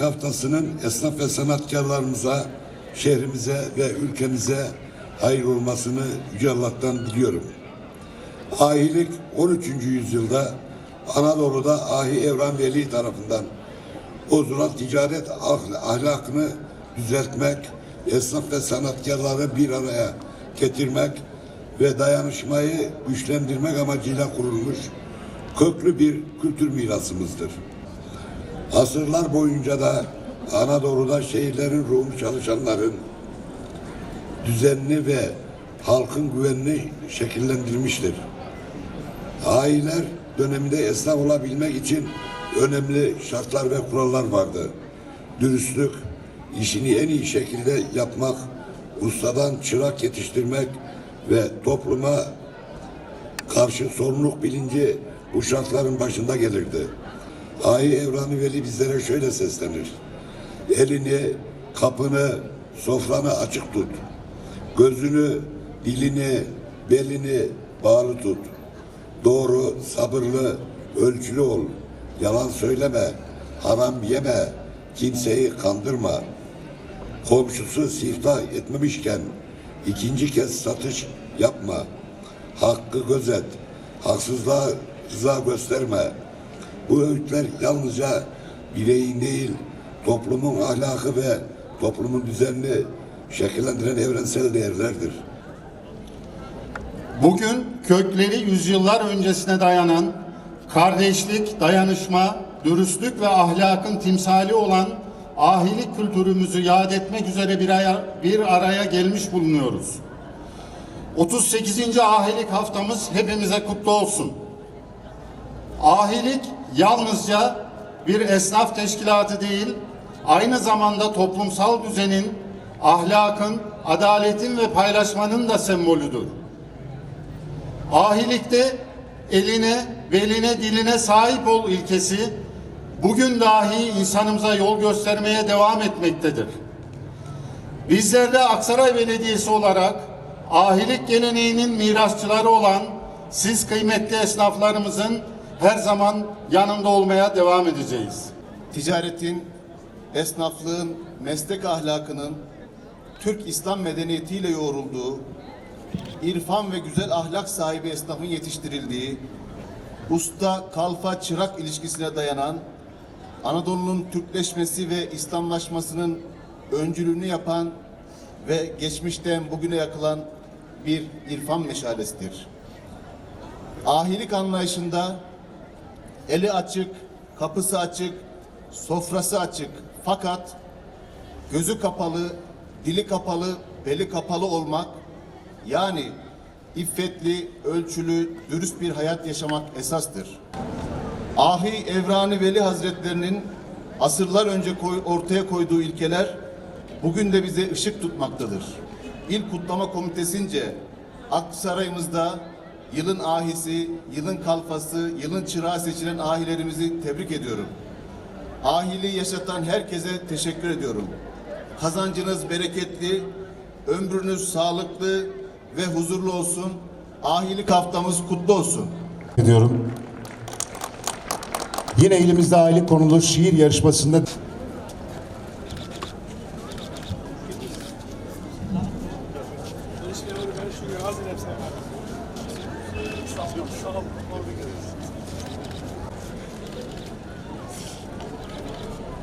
haftasının esnaf ve sanatkarlarımıza, şehrimize ve ülkemize hayır olmasını Yüce Allah'tan diliyorum. Ahilik 13. yüzyılda Anadolu'da Ahi Evran Veli tarafından bozulan ticaret ahl- ahlakını düzeltmek, esnaf ve sanatkarları bir araya getirmek ve dayanışmayı güçlendirmek amacıyla kurulmuş köklü bir kültür mirasımızdır. Asırlar boyunca da Anadolu'da şehirlerin ruhunu çalışanların düzenli ve halkın güvenini şekillendirmiştir. Aileler döneminde esnaf olabilmek için önemli şartlar ve kurallar vardı. Dürüstlük, işini en iyi şekilde yapmak, ustadan çırak yetiştirmek ve topluma karşı sorumluluk bilinci bu şartların başında gelirdi. Ahi Evranı Veli bizlere şöyle seslenir. Elini, kapını, sofranı açık tut. Gözünü, dilini, belini bağlı tut. Doğru, sabırlı, ölçülü ol. Yalan söyleme, haram yeme, kimseyi kandırma. Komşusu siftah etmemişken ikinci kez satış yapma. Hakkı gözet, haksızlığa rıza gösterme. Bu öğütler yalnızca bireyin değil, toplumun ahlakı ve toplumun düzenini şekillendiren evrensel değerlerdir. Bugün kökleri yüzyıllar öncesine dayanan kardeşlik, dayanışma, dürüstlük ve ahlakın timsali olan ahilik kültürümüzü yad etmek üzere bir araya, bir araya gelmiş bulunuyoruz. 38. ahilik haftamız hepimize kutlu olsun. Ahilik yalnızca bir esnaf teşkilatı değil, aynı zamanda toplumsal düzenin, ahlakın, adaletin ve paylaşmanın da sembolüdür. Ahilikte eline, beline, diline sahip ol ilkesi bugün dahi insanımıza yol göstermeye devam etmektedir. Bizler de Aksaray Belediyesi olarak ahilik geleneğinin mirasçıları olan siz kıymetli esnaflarımızın her zaman yanında olmaya devam edeceğiz. ticaretin, esnaflığın, meslek ahlakının Türk İslam medeniyetiyle yoğrulduğu, irfan ve güzel ahlak sahibi esnafın yetiştirildiği, usta, kalfa, çırak ilişkisine dayanan, Anadolu'nun Türkleşmesi ve İslamlaşmasının öncülüğünü yapan ve geçmişten bugüne yakılan bir irfan meşalesidir. Ahilik anlayışında eli açık, kapısı açık, sofrası açık fakat gözü kapalı, dili kapalı, beli kapalı olmak yani iffetli, ölçülü, dürüst bir hayat yaşamak esastır. Ahi Evrani Veli Hazretlerinin asırlar önce koy- ortaya koyduğu ilkeler bugün de bize ışık tutmaktadır. İl Kutlama Komitesince Aksaray'ımızda yılın ahisi, yılın kalfası, yılın çırağı seçilen ahilerimizi tebrik ediyorum. Ahiliği yaşatan herkese teşekkür ediyorum. Kazancınız bereketli, ömrünüz sağlıklı ve huzurlu olsun. Ahilik haftamız kutlu olsun. ediyorum. Yine elimizde aylık konulu şiir yarışmasında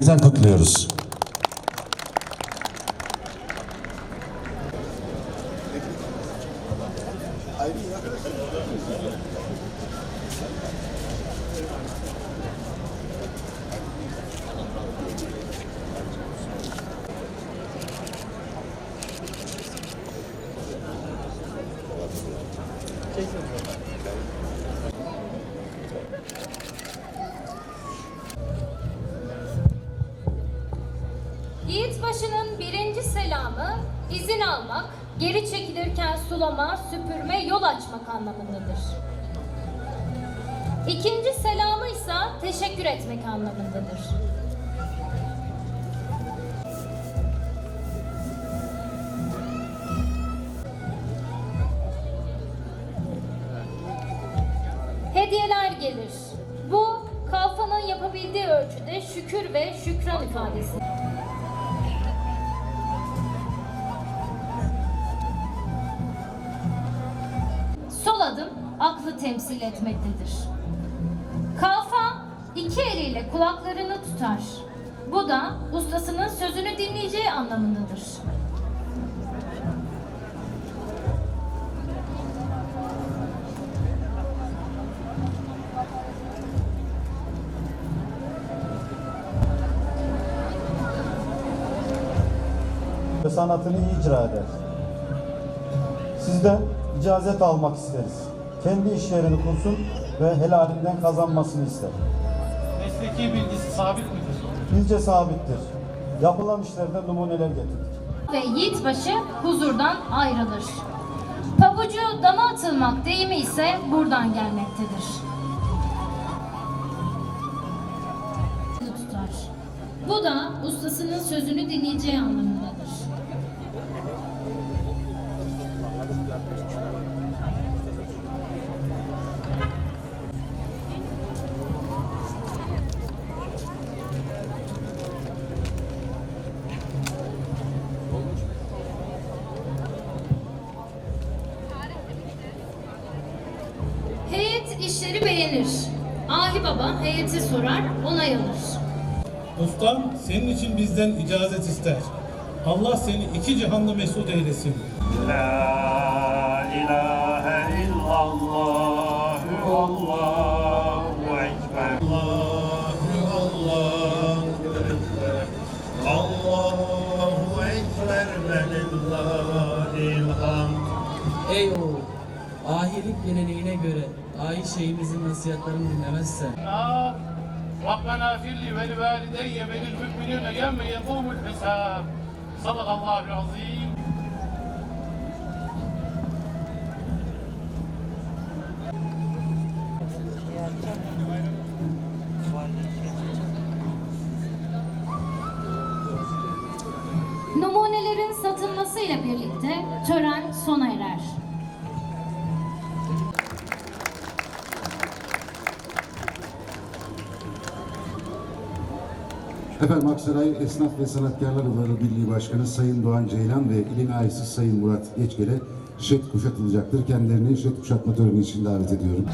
bizden kutluyoruz. Sulama, süpürme, yol açmak anlamındadır. İkinci selamı ise teşekkür etmek anlamındadır. Hediyeler gelir. Bu kalfanın yapabildiği ölçüde şükür ve şükran ifadesi. Aklı temsil etmektedir. Kalfa iki eliyle kulaklarını tutar. Bu da ustasının sözünü dinleyeceği anlamındadır. sanatını icra eder. Sizden icazet almak isteriz. Kendi işlerini kursun ve helalinden kazanmasını ister. Mesleki bilgisi sabit midir? Bilce sabittir. Yapılan işlerden numuneler getirdik. Ve yiğitbaşı huzurdan ayrılır. Pabucu dama atılmak deyimi ise buradan gelmektedir. tutar. Bu da ustasının sözünü dinleyeceği anlamındadır. Heyeti sorar, onay alır. Ustam senin için bizden icazet ister. Allah seni iki cihanda mesut eylesin. La ilahe illallah Allahu Ekber Allahu Allahu Ekber Allahu Ekber ve lillahil hamd Ey oğul! Ahilik geleneğine göre ait şeyimizin nasihatlerini dinlemezse. Rabbena firli ve valideyye ve lil müminine yevme yevmul hesab. Sadakallahu azim. Numunelerin satılmasıyla birlikte tören sona erer. Efendim Aksaray Esnaf ve Sanatkarlar Odaları Birliği Başkanı Sayın Doğan Ceylan ve ilin ailesi Sayın Murat Geçgel'e şet kuşatılacaktır. Kendilerini şet kuşatma töreni için davet ediyorum.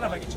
tráfico.